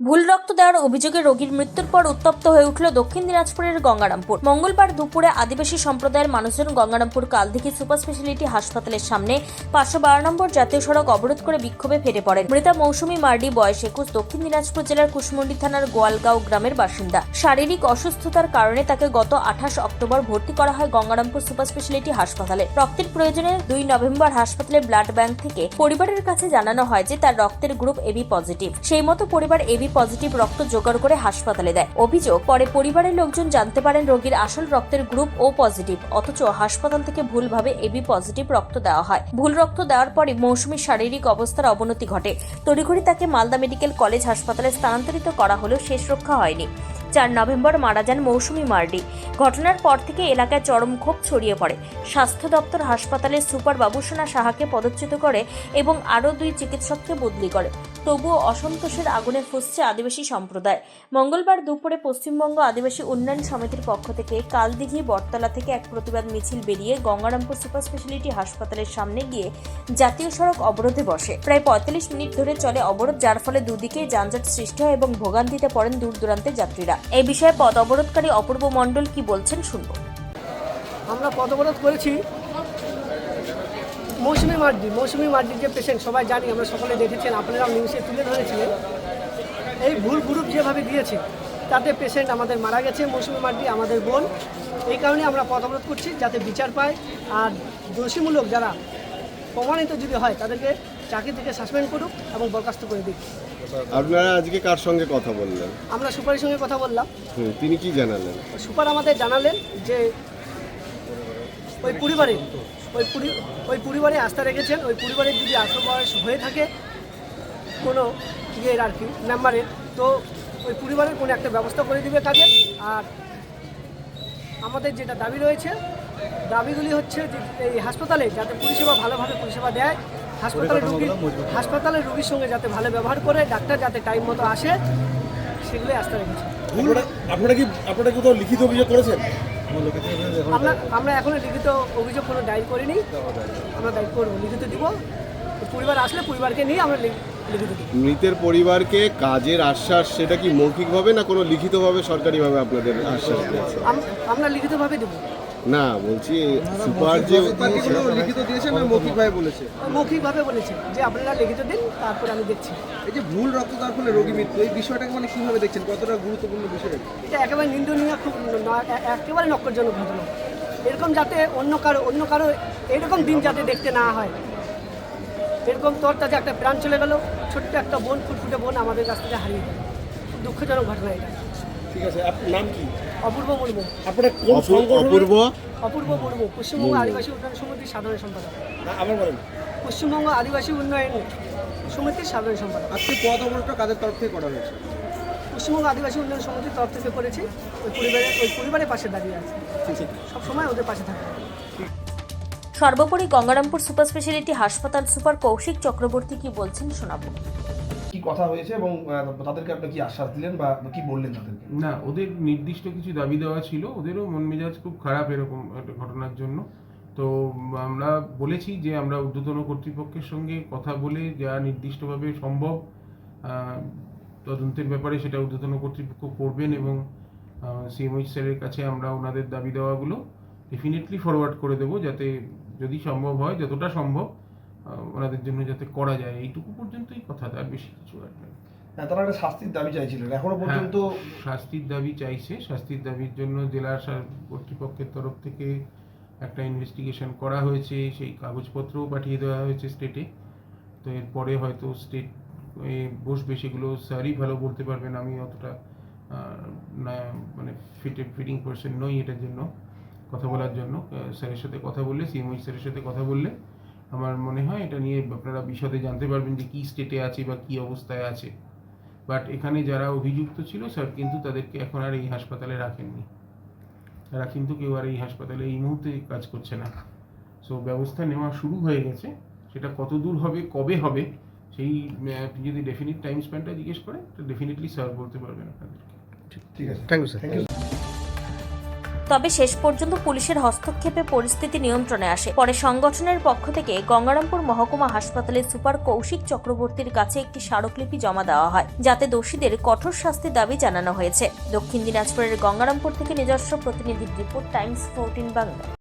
ভুল রক্ত দেওয়ার অভিযোগে রোগীর মৃত্যুর পর উত্তপ্ত হয়ে উঠল দক্ষিণ দিনাজপুরের গঙ্গারামপুর। মঙ্গলবার দুপুরে আদিবাসী সম্প্রদায়ের মানুষজন গঙ্গারামপুর কালদিঘি সুপার স্পেশালিটি হাসপাতালের সামনে পাঁচশো বারো নম্বর জাতীয় সড়ক অবরোধ করে বিক্ষোভে ফেটে পড়েন। মৃতা মৌসুমী মার্ডি, বয়স একুশ, দক্ষিণ দিনাজপুর জেলার কুশমন্ডি থানার গোয়ালগাঁও গ্রামের বাসিন্দা। শারীরিক অসুস্থতার কারণে তাকে গত আঠাশ অক্টোবর ভর্তি করা হয় গঙ্গারামপুর সুপার স্পেশালিটি হাসপাতালে। রক্তের প্রয়োজনে দুই নভেম্বর হাসপাতালে ব্লাড ব্যাংক থেকে পরিবারের কাছে জানানো হয় যে তার রক্তের গ্রুপ এবি পজিটিভ। সেই মতো পরিবার এবি পজিটিভ রক্ত জোগাড় করে হাসপাতালে দেয়। অভিযোগ, পরে পরিবারের লোকজন জানতে পারেন রোগীর আসল রক্তের গ্রুপ ও পজিটিভ অথচ হাসপাতাল থেকে ভুলভাবে এবি পজিটিভ রক্ত দেওয়া হয়। ভুল রক্ত দেওয়ার পরে মৌসুমীর শারীরিক অবস্থার অবনতি ঘটে। তড়িঘড়ি তাকে মালদা মেডিকেল কলেজ হাসপাতালে স্থানান্তরিত করা হলেও শেষ রক্ষা হয়নি। চার নভেম্বর মারা যান মৌসুমী মার্ডি। ঘটনার পর থেকে এলাকায় চরম ক্ষোভ ছড়িয়ে পড়ে। স্বাস্থ্য দপ্তর হাসপাতালের সুপার বাবুসোনা সাহাকে পদচ্যুত করে এবং আরও দুই চিকিৎসককে বদলি করে। তবুও অসন্তোষের আগুনে ফুসছে আদিবাসী সম্প্রদায়। মঙ্গলবার দুপুরে পশ্চিমবঙ্গ আদিবাসী উন্নয়ন সমিতির পক্ষ থেকে কালদিঘি বটতলা থেকে এক প্রতিবাদ মিছিল বেরিয়ে গঙ্গারামপুর সুপার স্পেশালিটি হাসপাতালের সামনে গিয়ে জাতীয় সড়ক অবরোধে বসে। প্রায় পঁয়তাল্লিশ মিনিট ধরে চলে অবরোধ, যার ফলে দুদিকেই যানজট সৃষ্টি হয় এবং ভোগান্তিতে পড়েন দূর দূরান্তের যাত্রীরা। এই বিষয়ে পথ অবরোধকারী অপূর্ব মণ্ডল কি বলছেন শুনব। আমরা পদ অবরোধ করেছি। মৌসুমি মার্ডি মৌসুমি মার্ডির যে পেশেন্ট সবাই জানি, আমরা সকলে দেখেছেন, আপনারাও নিউজে তুলে ধরেছিলেন। এই ভুল গ্রুপ যেভাবে দিয়েছে, তাতে পেশেন্ট আমাদের মারা গেছে, মৌসুমি মার্ডি আমাদের বোন। এই কারণে আমরা পথ অবরোধ করছি, যাতে বিচার পায়। আর দোষীমূলক যারা প্রমাণিত যদি হয়, তাদেরকে চাকরি থেকে সাসপেন্ড করুক এবং বরখাস্ত করে দিক। আপনারা আজকে কার সঙ্গে কথা বললেন? আমরা সুপারের সঙ্গে কথা বললাম। হুম, তিনি কি জানালেন? সুপার আমাদের জানালেন যে ওই পরিবারে ওই পরি ওই পরিবারে আস্থা রেখেছেন ওই পরিবারের যদি আঠারো বয়স হয়ে থাকে কোনো ইয়ের আর কি মেম্বারের তো ওই পরিবারের কোনো একটা ব্যবস্থা করে দিবে কাজের আর আমাদের যেটা দাবি রয়েছে দাবিগুলি হচ্ছে যে এই হাসপাতালে যাতে পরিষেবা ভালোভাবে পরিষেবা দেয় হাসপাতালের রুগী হাসপাতালের রুগীর সঙ্গে যাতে ভালো ব্যবহার করে ডাক্তার যাতে টাইম মতো আসে সেগুলোই আস্থা রেখেছে। আপনারা আপনারা কি আপনারা কোথাও লিখিত অভিযোগ করেছেন? আমরা আমরা এখনও লিখিত অভিযোগ কোনো ডায়েরি করিনি। আমরা ডায়েরি করব লিখিত দিব। পরিবার আসলে পরিবারকে নিয়ে আমরা লিখিত মৃতের পরিবারকে কাজের আশ্বাস সেটা কি মৌখিকভাবে না কোনো লিখিতভাবে সরকারিভাবে আপনাদের আশ্বাস আমরা লিখিতভাবে দেবো। না বলছি সুপার যে লিখিত দিয়েছে না মৌখিকভাবে বলেছে? মৌখিকভাবে বলেছে যে আপনারা লিখিত দিন তারপরে আমি দেখছি। এই যে ভুল রক্তদান ফলে রোগী মৃত্যু এই বিষয়টাকে মানে কীভাবে দেখছেন? কতটা গুরুত্বপূর্ণ বিষয় এটা? একেবারে নিন্দনীয় খুব ন- একেবারে নক্করজনক ঘটনা। এরকম যাতে অন্য কারও অন্য কারও এরকম দিন যাতে দেখতে না হয়। এরকম তোর তাতে একটা প্রাণ চলে গেল ছোট্ট একটা বোন ফুটফুটে বোন আমাদের কাছ থেকে হারিয়ে গেল। দুঃখজনক ঘটনা এটা। ঠিক আছে আপনার নাম কি? অপূর্ব মুর্মু। আপনারা কোন সংগঠন অপূর্ব? অপূর্ব মুর্মু পশ্চিমবঙ্গ আদিবাসী উন্নয়ন সমিতির সাধারণ সম্পাদক। আবার বলেন। পশ্চিমবঙ্গ আদিবাসী উন্নয়ন সমিতির সাধারণ সম্পাদক। আজকে পদ অবরোধটা কাদের তরফ থেকে করা হয়েছে? পশ্চিমবঙ্গ আদিবাসী উন্নয়ন সমিতির তরফ থেকে করেছি। ওই পরিবারের ওই পরিবারের পাশে দাঁড়িয়ে আছে। সবসময় ওদের পাশে থাকবে সর্বোপরি গঙ্গারামপুর সুপার স্পেশালিটি হাসপাতাল সুপার কৌশিক চক্রবর্তী কি বলছেন শোনাবো। কি কথা হয়েছে এবং তাদেরকে আপনি কি আশ্বাস দিলেন বা কি বললেন তাদেরকে? না, ওদের নির্দিষ্ট কিছু দাবি দেওয়া ছিল। ওদেরও মন মেজাজ খুব খারাপ এরকম একটা ঘটনার জন্য। তো আমরা বলেছি যে আমরা ঊর্ধ্বতন কর্তৃপক্ষের সঙ্গে কথা বলে যা নির্দিষ্টভাবে সম্ভব তদন্তের ব্যাপারে সেটা ঊর্ধ্বতন কর্তৃপক্ষ করবেন এবং সিএমএইচ স্যারের কাছে আমরা ওনাদের দাবি দেওয়াগুলো ডেফিনেটলি ফরওয়ার্ড করে দেবো যাতে যদি সম্ভব হয়, যতটা সম্ভব ওনাদের জন্য যাতে করা যায় এইটুকু পর্যন্তই কথা তার বেশি কিছু আর নয়। তারা একটা শাস্তির দাবি চাইছিলেন। এখনও পর্যন্ত হ্যাঁ, শাস্তির দাবি চাইছে। শাস্তির দাবির জন্য জেলা কর্তৃপক্ষের তরফ থেকে একটা ইনভেস্টিগেশন করা হয়েছে। সেই কাগজপত্রও পাঠিয়ে দেওয়া হয়েছে স্টেটে তো এরপরে হয়তো স্টেট বসবে সেগুলো স্যারই ভালো বলতে পারবেন। আমি অতটা না মানে ফিটে ফিটিং পার্সন নই এটার জন্য কথা বলার জন্য। স্যারের সাথে কথা বললে সিএমওই স্যারের সাথে কথা বললে আমার মনে হয় এটা নিয়ে আপনারা বিশদে জানতে পারবেন যে কী স্টেটে আছে বা কী অবস্থায় আছে। বাট এখানে যারা অভিযুক্ত ছিল স্যার কিন্তু তাদেরকে এখন আর এই হাসপাতালে রাখেননি। তারা কিন্তু কেউ আর এই হাসপাতালে এই মুহূর্তে কাজ করছে না। সো ব্যবস্থা নেওয়া শুরু হয়ে গেছে। সেটা কত দূর হবে কবে হবে সেই আপনি যদি ডেফিনিট টাইম স্প্যানটা জিজ্ঞেস করেন তো ডেফিনেটলি স্যার বলতে পারবেন আপনাদেরকে। ঠিক আছে। Thank you sir thank you তবে শেষ পর্যন্ত পুলিশের হস্তক্ষেপে পরিস্থিতি নিয়ন্ত্রণে আসে। পরে সংগঠনের পক্ষ থেকে গঙ্গারামপুর মহকুমা হাসপাতালে সুপার কৌশিক চক্রবর্তীর কাছে একটি স্মারকলিপি জমা দেওয়া হয়, যাতে দোষীদের কঠোর শাস্তির দাবি জানানো হয়েছে। দক্ষিণ দিনাজপুরের গঙ্গারামপুর থেকে নিজস্ব প্রতিনিধির রিপোর্ট, টাইমস ফোরটিন বাংলা